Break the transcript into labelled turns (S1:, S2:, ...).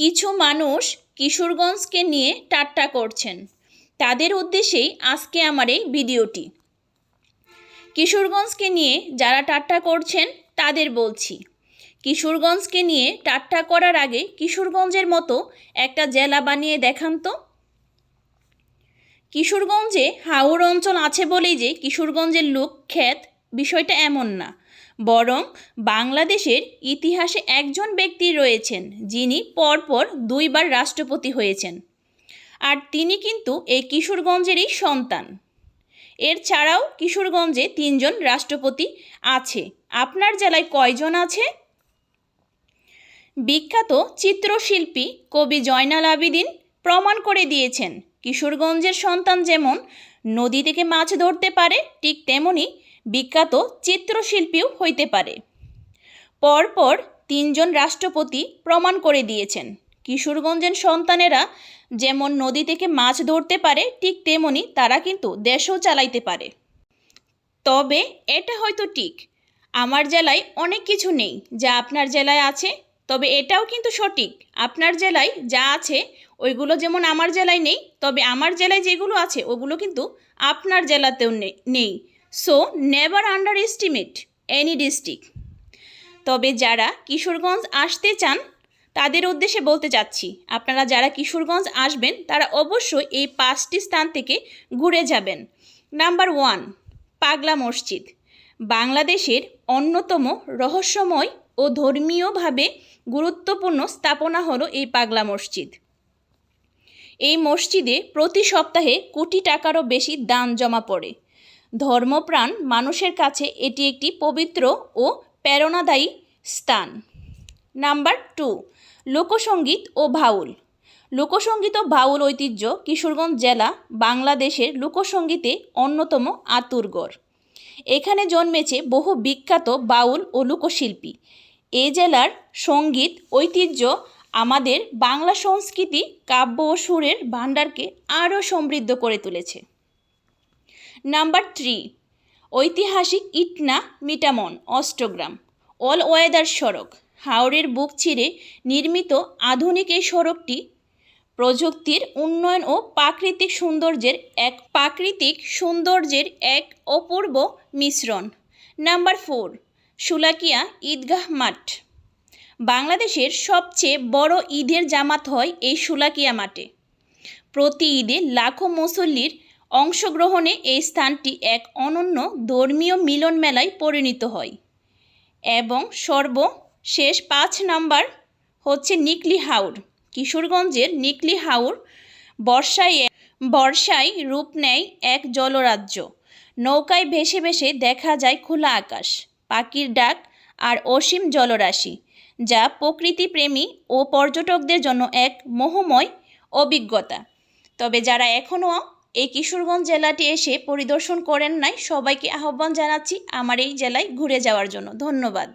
S1: কিছু মানুষ কিশোরগঞ্জকে নিয়ে ঠাট্টা করছেন। তাদের উদ্দেশ্যেই আজকে আমার এই ভিডিওটি। কিশোরগঞ্জকে নিয়ে যারা ঠাট্টা করছেন, তাদের বলছি, কিশোরগঞ্জকে নিয়ে ঠাট্টা করার আগে কিশোরগঞ্জের মতো একটা জেলা বানিয়ে দেখান তো। কিশোরগঞ্জে হাওর অঞ্চল আছে বলেই যে কিশোরগঞ্জের লোক খ্যাত বিষয়টা এমন না। বরং বাংলাদেশের ইতিহাসে একজন ব্যক্তি রয়েছেন যিনি পরপর দুইবার রাষ্ট্রপতি হয়েছেন। আর তিনি কিন্তু এই কিশোরগঞ্জেরই সন্তান। এর ছাড়াও কিশোরগঞ্জে তিনজন রাষ্ট্রপতি আছে। আপনার জেলায় কয়জন আছে? বিখ্যাত চিত্রশিল্পী কবি জয়নাল আবেদিন প্রমাণ করে দিয়েছেন, কিশোরগঞ্জের সন্তান যেমন নদী থেকে মাছ ধরতে পারে, ঠিক তেমনি বিখ্যাত চিত্রশিল্পীও হইতে পারে। পরপর তিনজন রাষ্ট্রপতি প্রমাণ করে দিয়েছেন। কিশোরগঞ্জের সন্তানেরা যেমন নদী থেকে মাছ ধরতে পারে, ঠিক তেমনি তারা কিন্তু দেশও চালাইতে পারে। তবে এটা হয়তো ঠিক। আমার জেলায় অনেক কিছু নেই, যা আপনার জেলায় আছে। তবে এটাও কিন্তু সঠিক। আপনার জেলায় যা আছে, ওইগুলো যেমন আমার জেলায় নেই, তবে আমার জেলায় যেগুলো আছে, ওগুলো কিন্তু আপনার জেলাতেও নেই। So never underestimate any district তবে যারা কিশোরগঞ্জ আসতে চান, তাদের উদ্দেশ্যে বলতে চাচ্ছি, আপনারা যারা কিশোরগঞ্জ আসবেন, তারা অবশ্যই এই পাঁচটি স্থান থেকে ঘুরে যাবেন। নাম্বার ওয়ান পাগলা মসজিদ। বাংলাদেশের অন্যতম রহস্যময় ও ধর্মীয়ভাবে গুরুত্বপূর্ণ স্থাপনা হলো এই পাগলা মসজিদ। এই মসজিদে প্রতি সপ্তাহে কোটি টাকারও বেশি দান জমা পড়ে। ধর্মপ্রাণ মানুষের কাছে এটি একটি পবিত্র ও প্রেরণাদায়ী স্থান। নাম্বার টু লোকসঙ্গীত ও ভাউল লোকসঙ্গীত ও ভাউল ঐতিহ্য কিশোরগঞ্জ জেলা বাংলাদেশের লোকসঙ্গীতে অন্যতম আতুরগড় এখানে জন্মেছে বহু বিখ্যাত বাউল ও লোকশিল্পী। এ জেলার সংগীত ঐতিহ্য আমাদের বাংলা সংস্কৃতি, কাব্য ও সুরের ভাণ্ডারকে আরও সমৃদ্ধ করে তুলেছে। নাম্বার থ্রি, ঐতিহাসিক ইটনা মিটামন, অষ্টগ্রাম। অল ওয়েদার সড়ক হাওড়ের বুক চিরে নির্মিত আধুনিক এই সড়কটি প্রযুক্তির উন্নয়ন ও প্রাকৃতিক সৌন্দর্যের এক প্রাকৃতিক সৌন্দর্যের এক অপূর্ব মিশ্রণ। নাম্বার ফোর সুলাকিয়া ঈদগাহ মাঠ। বাংলাদেশের সবচেয়ে বড় ঈদের জামাত হয় এই সুলাকিয়া মাঠে। প্রতি ঈদে লাখো মুসল্লির অংশগ্রহণে এই স্থানটি এক অনন্য ধর্মীয় মিলন মেলায় পরিণত হয় এবং সর্বশেষ পাঁচ নাম্বার হচ্ছে নিকলি হাওর। কিশোরগঞ্জের নিকলি হাওর বর্ষায় বর্ষায় রূপ নেয় এক জলরাজ্য। নৌকায় ভেসে ভেসে দেখা যায় খোলা আকাশ, পাখির ডাক আর অসীম জলরাশি, যা প্রকৃতিপ্রেমী ও পর্যটকদের জন্য এক মোহময় অভিজ্ঞতা। তবে যারা এখনও এই কিশোরগঞ্জ জেলাটি এসে পরিদর্শন করেন নাই। সবাইকে আহ্বান জানাচ্ছি আমার এই জেলায় ঘুরে যাওয়ার জন্য। ধন্যবাদ।